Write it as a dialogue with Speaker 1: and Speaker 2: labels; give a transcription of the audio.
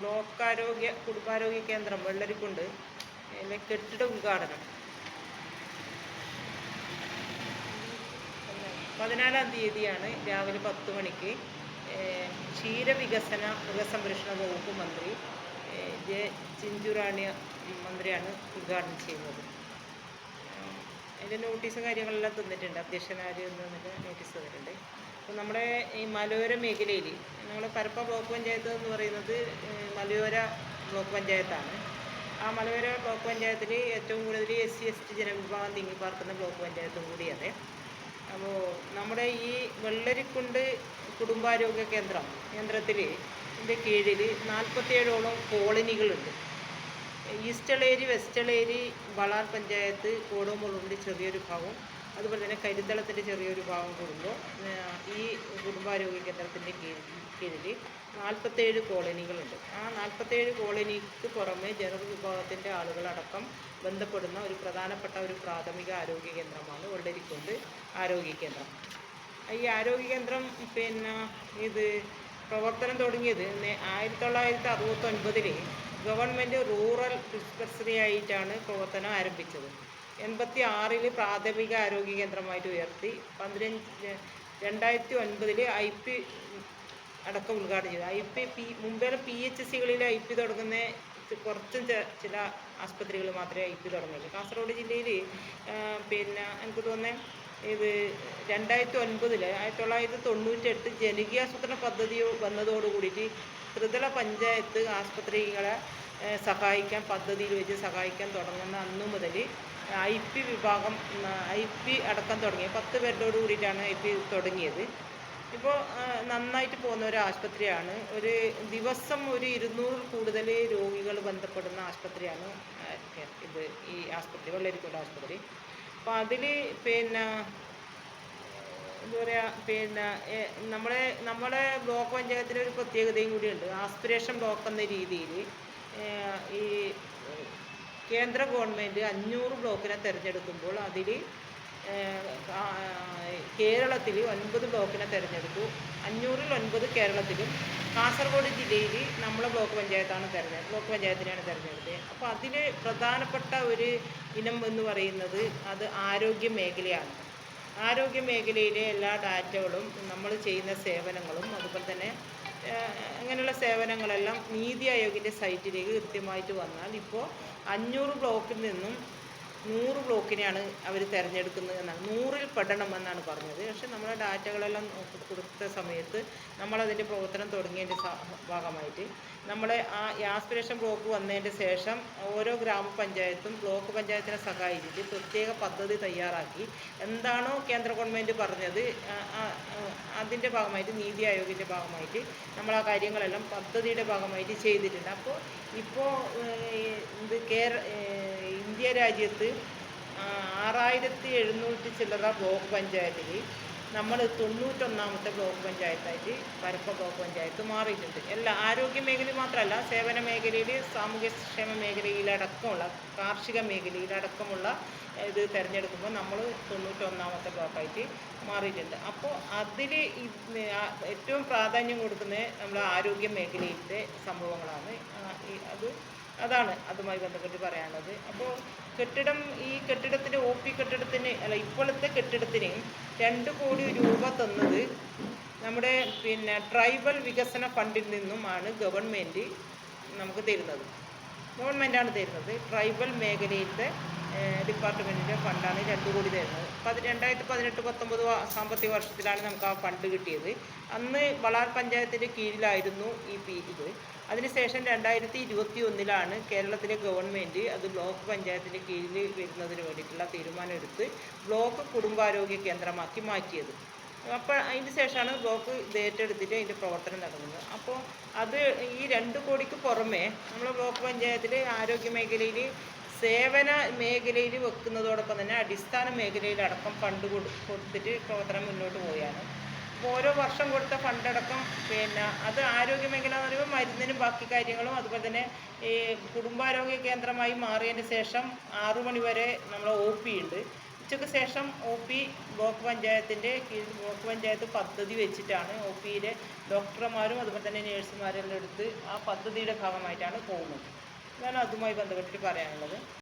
Speaker 1: Block ആരോഗ്യ കുടുംബാരോഗ്യ കേന്ദ്രം വെള്ളരിക്കുണ്ട്. അതിലെ കെട്ടിട ഉദ്ഘാടനം. പതിനാലാം തീയതിയാണ് രാവിലെ പത്ത് മണിക്ക് ക്ഷീരവികസന മൃഗസംരക്ഷണ വകുപ്പ് മന്ത്രി ജെ ചിഞ്ചുറാണി മന്ത്രിയാണ് ഉദ്ഘാടനം ചെയ്യുന്നത്. അതിന്റെ നോട്ടീസും കാര്യങ്ങളെല്ലാം തന്നിട്ടുണ്ട്. അധ്യക്ഷനാര് എന്നിട്ട് നോട്ടീസ് തന്നിട്ടുണ്ട്. അപ്പോൾ നമ്മുടെ ഈ മലയോര മേഖലയിൽ നമ്മൾ പരപ്പ ബ്ലോക്ക് പഞ്ചായത്ത് എന്ന് പറയുന്നത് മലയോര ബ്ലോക്ക് പഞ്ചായത്താണ്. ആ മലയോര ബ്ലോക്ക് പഞ്ചായത്തിൽ ഏറ്റവും കൂടുതൽ എസ് സി എസ് ടി ജനവിഭാഗം തിങ്ങിപ്പാർക്കുന്ന ബ്ലോക്ക് പഞ്ചായത്തും കൂടിയാണ്. അപ്പോൾ നമ്മുടെ ഈ വെള്ളരിക്കുണ്ട് കുടുംബാരോഗ്യ കേന്ദ്രം കേന്ദ്രത്തിൽ ഇതിന്റെ കീഴിൽ നാൽപ്പത്തിയേഴോളം കോളനികളുണ്ട്. ഈസ്റ്റളേരി വെസ്റ്റളേരി വളാർ പഞ്ചായത്ത് കോടോമുളുണ്ട് ചെറിയൊരു ഭാഗം. അതുപോലെ തന്നെ ചെറിയ ചെറിയൊരു ഭാഗം കൂടുമ്പോൾ ഈ കുടുംബാരോഗ്യ കേന്ദ്രത്തിന്റെ കീഴിൽ നാൽപ്പത്തേഴ് കോളനികളുണ്ട്. ആ നാൽപ്പത്തേഴ് കോളനിക്ക് പുറമെ ജനറൽ വിഭാഗത്തിന്റെ ആളുകളടക്കം ബന്ധപ്പെടുന്ന ഒരു പ്രധാനപ്പെട്ട ഒരു പ്രാഥമിക ആരോഗ്യ കേന്ദ്രമാണ് വെള്ളരിക്കുണ്ട് ആരോഗ്യ കേന്ദ്രം. ഈ ആരോഗ്യ കേന്ദ്രം പിന്നെ ഇത് പ്രവർത്തനം തുടങ്ങിയത് ആയിരത്തി തൊള്ളായിരത്തി അറുപത്തൊൻപതിൽ ഗവൺമെന്റ് റൂറൽ ഡിസ്പെൻസറി ആയിട്ടാണ് പ്രവർത്തനം ആരംഭിച്ചത്. എൺപത്തി ആറിൽ പ്രാഥമിക ആരോഗ്യ കേന്ദ്രമായിട്ട് ഉയർത്തി പന്ത്രണ്ട് രണ്ടായിരത്തി ഒൻപതിൽ ഐ പി അടക്കം ഉദ്ഘാടനം ചെയ്തു. ഐ പി പി മുമ്പേ പി എച്ച് സികളിൽ ഐ പി തുടങ്ങുന്ന കുറച്ചും ചില ആസ്പത്രികൾ മാത്രമേ ഐ പി തുടങ്ങുള്ളൂ കാസർഗോഡ് ജില്ലയിൽ പിന്നെ എനിക്ക് തോന്നുന്നത് ഇത് രണ്ടായിരത്തി ഒൻപതിൽ ആയിരത്തി തൊള്ളായിരത്തി തൊണ്ണൂറ്റെട്ട് ജനകീയാസൂത്രണ പദ്ധതി വന്നതോട് കൂടിയിട്ട് ത്രിതല പഞ്ചായത്ത് ആസ്പത്രികളെ സഹായിക്കാൻ പദ്ധതിയിൽ വെച്ച് സഹായിക്കാൻ തുടങ്ങുന്ന അന്നു മുതൽ ഐ പി വിഭാഗം ഐ പി അടക്കം തുടങ്ങി. പത്ത് പേരോട് കൂടിയിട്ടാണ് ഐ പി തുടങ്ങിയത്. ഇപ്പോൾ നന്നായിട്ട് പോകുന്ന ഒരു ആശുപത്രിയാണ്. ഒരു ദിവസം ഒരു ഇരുന്നൂറിൽ കൂടുതൽ രോഗികൾ ബന്ധപ്പെടുന്ന ആശുപത്രിയാണ് ഇത് ഈ ആശുപത്രി വെള്ളരിക്കോട് ആശുപത്രി. അപ്പോൾ അതിൽ പിന്നെ എന്താ പറയുക പിന്നെ നമ്മളെ നമ്മളെ ബ്ലോക്ക് പഞ്ചായത്തിന് ഒരു പ്രത്യേകതയും കൂടിയുണ്ട്. ആസ്പിരേഷൻ ബ്ലോക്ക് എന്ന രീതിയിൽ ഈ കേന്ദ്ര ഗവൺമെന്റ് അഞ്ഞൂറ് ബ്ലോക്കിനെ തിരഞ്ഞെടുക്കുമ്പോൾ അതിൽ കേരളത്തിൽ ഒൻപത് ബ്ലോക്കിനെ തിരഞ്ഞെടുത്തു. അഞ്ഞൂറിൽ ഒൻപത് കേരളത്തിലും. കാസർഗോഡ് ജില്ലയിൽ നമ്മളെ ബ്ലോക്ക് പഞ്ചായത്താണ് തിരഞ്ഞെടുത്തത് ബ്ലോക്ക് പഞ്ചായത്തിനെയാണ് തിരഞ്ഞെടുത്തത്. അപ്പോൾ അതിൽ പ്രധാനപ്പെട്ട ഒരു ഇനം എന്ന് പറയുന്നത് അത് ആരോഗ്യ മേഖലയാണ്. ആരോഗ്യ മേഖലയിലെ എല്ലാ ഡാറ്റകളും നമ്മൾ ചെയ്യുന്ന സേവനങ്ങളും അതുപോലെ തന്നെ അങ്ങനെയുള്ള സേവനങ്ങളെല്ലാം നീതി ആയോഗിന്റെ സൈറ്റിലേക്ക് കൃത്യമായിട്ട് വന്നാൽ ഇപ്പോൾ അഞ്ഞൂറ് ബ്ലോക്കിൽ നിന്നും നൂറ് ബ്ലോക്കിനെയാണ് അവർ തിരഞ്ഞെടുക്കുന്നത് എന്നാണ്. നൂറിൽ പെടണം എന്നാണ് പറഞ്ഞത്. പക്ഷെ നമ്മുടെ ഡാറ്റകളെല്ലാം കൊടുത്ത സമയത്ത് നമ്മളതിന്റെ പ്രവർത്തനം തുടങ്ങിയതിന്റെ ഭാഗമായിട്ട് നമ്മളെ ആ ആസ്പിരേഷൻ ബ്ലോക്ക് വന്നതിന്റെ ശേഷം ഓരോ ഗ്രാമപഞ്ചായത്തും ബ്ലോക്ക് പഞ്ചായത്തിനെ സഹായിച്ചിട്ട് പ്രത്യേക പദ്ധതി തയ്യാറാക്കി. എന്താണോ കേന്ദ്ര ഗവൺമെന്റ് പറഞ്ഞത് അതിന്റെ ഭാഗമായിട്ട് നീതി ആയോഗിന്റെ ഭാഗമായിട്ട് നമ്മൾ ആ കാര്യങ്ങളെല്ലാം പദ്ധതിയുടെ ഭാഗമായിട്ട് ചെയ്തിട്ടുണ്ട്. അപ്പോൾ ഇപ്പോൾ ഇത് കേര ഇന്ത്യ രാജ്യത്ത് ആറായിരത്തി എഴുന്നൂറ്റി ചില്ലറ ബ്ലോക്ക് പഞ്ചായത്തിൽ നമ്മൾ തൊണ്ണൂറ്റൊന്നാമത്തെ ബ്ലോക്ക് പഞ്ചായത്തായിട്ട് പരപ്പ ബ്ലോക്ക് പഞ്ചായത്ത് മാറിയിട്ടുണ്ട്. എല്ലാ ആരോഗ്യ മേഖല മാത്രമല്ല സേവന മേഖലയിൽ സാമൂഹ്യക്ഷേമ മേഖലയിലടക്കമുള്ള കാർഷിക മേഖലയിലടക്കമുള്ള ഇത് തിരഞ്ഞെടുക്കുമ്പോൾ നമ്മൾ തൊണ്ണൂറ്റൊന്നാമത്തെ ബ്ലോക്കായിട്ട് മാറിയിട്ടുണ്ട്. അപ്പോൾ അതിൽ ഏറ്റവും പ്രാധാന്യം കൊടുക്കുന്നത് നമ്മുടെ ആരോഗ്യ മേഖലയിലത്തെ സംഭവങ്ങളാണ് അത് അതാണ് അതുമായി ബന്ധപ്പെട്ട് പറയാനുള്ളത്. അപ്പോൾ കെട്ടിടം ഈ കെട്ടിടത്തിന് ഒ പി കെട്ടിടത്തിന് അല്ല ഇപ്പോഴത്തെ കെട്ടിടത്തിന് രണ്ട് കോടി രൂപ തന്നത് നമ്മുടെ പിന്നെ ട്രൈബൽ വികസന ഫണ്ടിൽ നിന്നുമാണ് ഗവൺമെന്റ് നമുക്ക് തരുന്നത്. ഗവൺമെന്റാണ് തരുന്നത് ട്രൈബൽ മേഖലയിലത്തെ ഡിപ്പാർട്ട്മെന്റിന്റെ ഫണ്ടാണ് രണ്ട് കോടി തരുന്നത്. പതി രണ്ടായിരത്തി പതിനെട്ട് പത്തൊമ്പത് സാമ്പത്തിക വർഷത്തിലാണ് നമുക്ക് ആ ഫണ്ട് കിട്ടിയത്. അന്ന് വളാർ പഞ്ചായത്തിന്റെ കീഴിലായിരുന്നു ഈ പി ഇത്. അതിനുശേഷം രണ്ടായിരത്തി ഇരുപത്തി ഒന്നിലാണ് കേരളത്തിലെ ഗവൺമെന്റ് അത് ബ്ലോക്ക് പഞ്ചായത്തിന്റെ കീഴിൽ വരുന്നതിന് വേണ്ടിയിട്ടുള്ള തീരുമാനമെടുത്ത് ബ്ലോക്ക് കുടുംബാരോഗ്യ കേന്ദ്രമാക്കി മാറ്റിയത്. അപ്പോൾ അതിന് ശേഷമാണ് ബ്ലോക്ക് ഇത് ഏറ്റെടുത്തിട്ട് അതിന്റെ പ്രവർത്തനം നടക്കുന്നത് അപ്പോൾ അത് ഈ രണ്ട് കോടിക്ക് പുറമെ നമ്മുടെ ബ്ലോക്ക് പഞ്ചായത്തിൽ ആരോഗ്യ മേഖലയിൽ സേവന മേഖലയിൽ വെക്കുന്നതോടൊപ്പം തന്നെ അടിസ്ഥാന മേഖലയിലടക്കം ഫണ്ട് കൊടു കൊടുത്തിട്ട് പ്രവർത്തനം മുന്നോട്ട് പോവുകയാണ്. അപ്പോൾ ഓരോ വർഷം കൊടുത്ത ഫണ്ടടക്കം പിന്നെ അത് ആരോഗ്യ മേഖല എന്ന് പറയുമ്പോൾ മരുന്നിനും ബാക്കി കാര്യങ്ങളും അതുപോലെ തന്നെ ഈ കുടുംബാരോഗ്യ കേന്ദ്രമായി മാറിയതിന് ശേഷം ആറു മണി വരെ നമ്മൾ ഒ പി ഉണ്ട്. ഉച്ചയ്ക്ക് ശേഷം ഒ പി ബ്ലോക്ക് പഞ്ചായത്തിന്റെ കീഴിൽ ബ്ലോക്ക് പഞ്ചായത്ത് പദ്ധതി വെച്ചിട്ടാണ് ഒ പിയിലെ ഡോക്ടർമാരും അതുപോലെ തന്നെ നേഴ്സുമാരെല്ലാം എടുത്ത് ആ പദ്ധതിയുടെ ഭാഗമായിട്ടാണ് പോകുന്നത്. ഇതാണ് അതുമായി ബന്ധപ്പെട്ടിട്ട് പറയാനുള്ളത്.